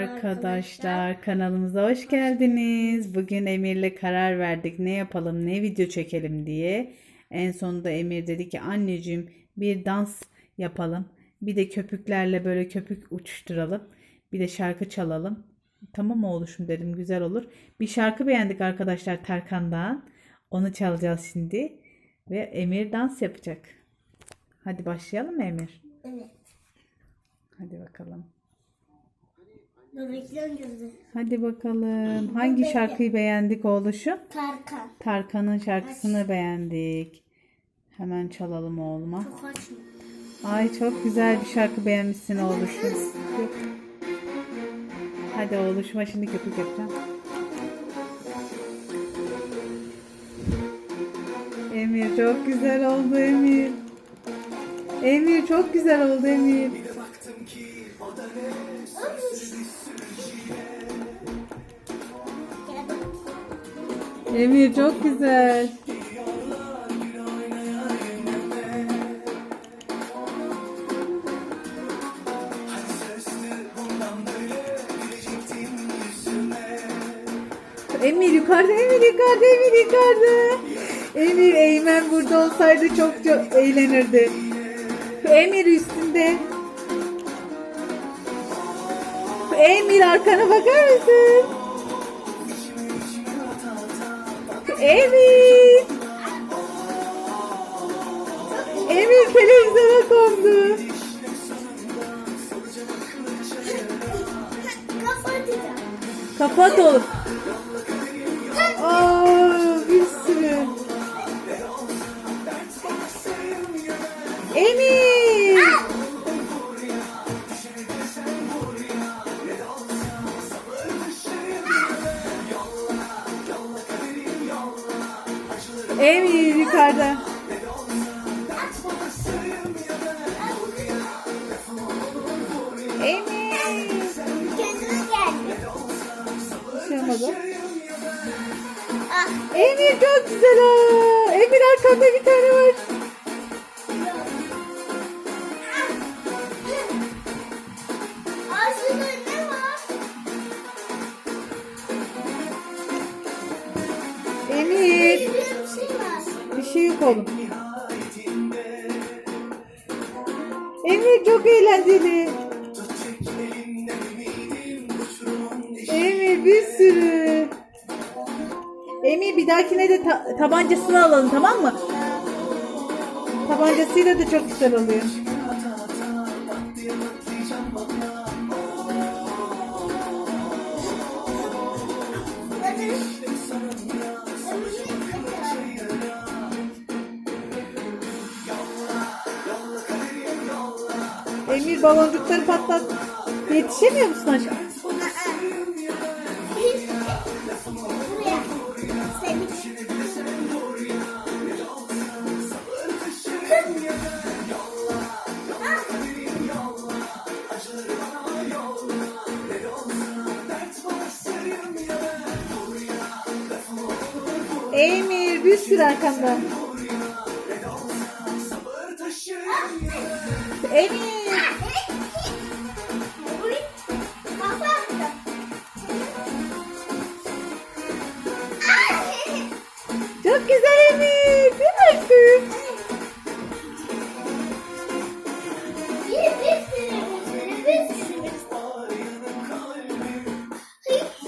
Arkadaşlar kanalımıza hoş geldiniz. Bugün Emir'le karar verdik ne yapalım ne video çekelim diye. En sonunda Emir dedi ki anneciğim bir dans yapalım. Bir de köpüklerle böyle köpük uçuşturalım. Bir de şarkı çalalım. Tamam oğluşum dedim güzel olur. Bir şarkı beğendik arkadaşlar Tarkan'dan. Onu çalacağız şimdi. Ve Emir dans yapacak. Hadi başlayalım mı Emir? Evet. Hadi bakalım. Dur reklam girdi. Hadi bakalım. Hangi şarkıyı beğendik oğluşum? Tarkan. Tarkan'ın şarkısını beğendik. Hemen çalalım oğluma. Çok. Ay çok güzel bir şarkı beğenmişsin oğluşum. Hadi oğluşuma şimdi köpük yapacağım. Emir çok güzel oldu Emir. Emir çok güzel oldu Emir. Emir çok güzel. Emir yukarıda, Emir yukarıda, Emir yukarıda. Emir Eymen burada olsaydı çok çok eğlenirdi. Emir üstünde. Emir arkana bakar mısın? Emir. Emir televizyona kondu. Kapat oğlum. Aa, bir sürü. Emir. Emir yukarıda. Emir. Kendine geldi. Ah. Emir çok güzel ha. Emir arkanda bir tane var. Şey yok oğlum. Emir çok eğlenceli. Emir bir sürü. Emir bir dahakine de ta- tabancasını alalım tamam mı? Tabancasıyla da çok güzel oluyor. Emir baloncukları patlat. Yetişemiyor musun. Senin. Emir bir sürü arkanda. Kapat. Çok güzel Emir. Değil mi aşkım?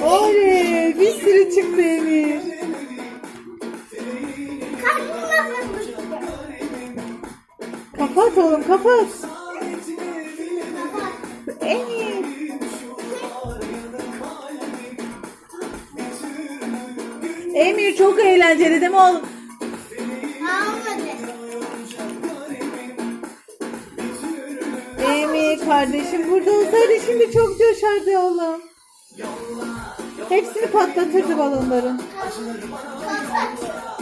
Oley bir sürü çıktı Emir. Oğlum kapat. Kapat. Emir. Emir çok eğlenceli değil mi oğlum? Emir kardeşim burada olsaydı şimdi çok coşardı oğlum. Hepsini patlatırdı balonların. Kapat.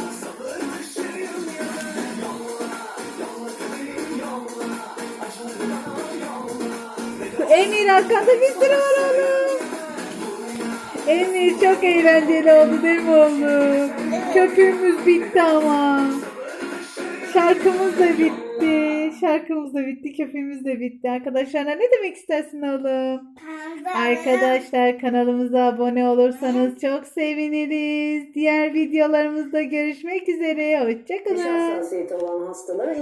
Emir arkanda bir sürü var oğlum. Emir çok eğlenceli oldu değil mi oğlum? Köpüğümüz bitti ama. Şarkımız da bitti. Şarkımız da bitti. Köpüğümüz de bitti. Arkadaşlarına ne demek istersin oğlum? Arkadaşlar kanalımıza abone olursanız çok seviniriz. Diğer videolarımızda görüşmek üzere. Hoşçakalın. olan hastalara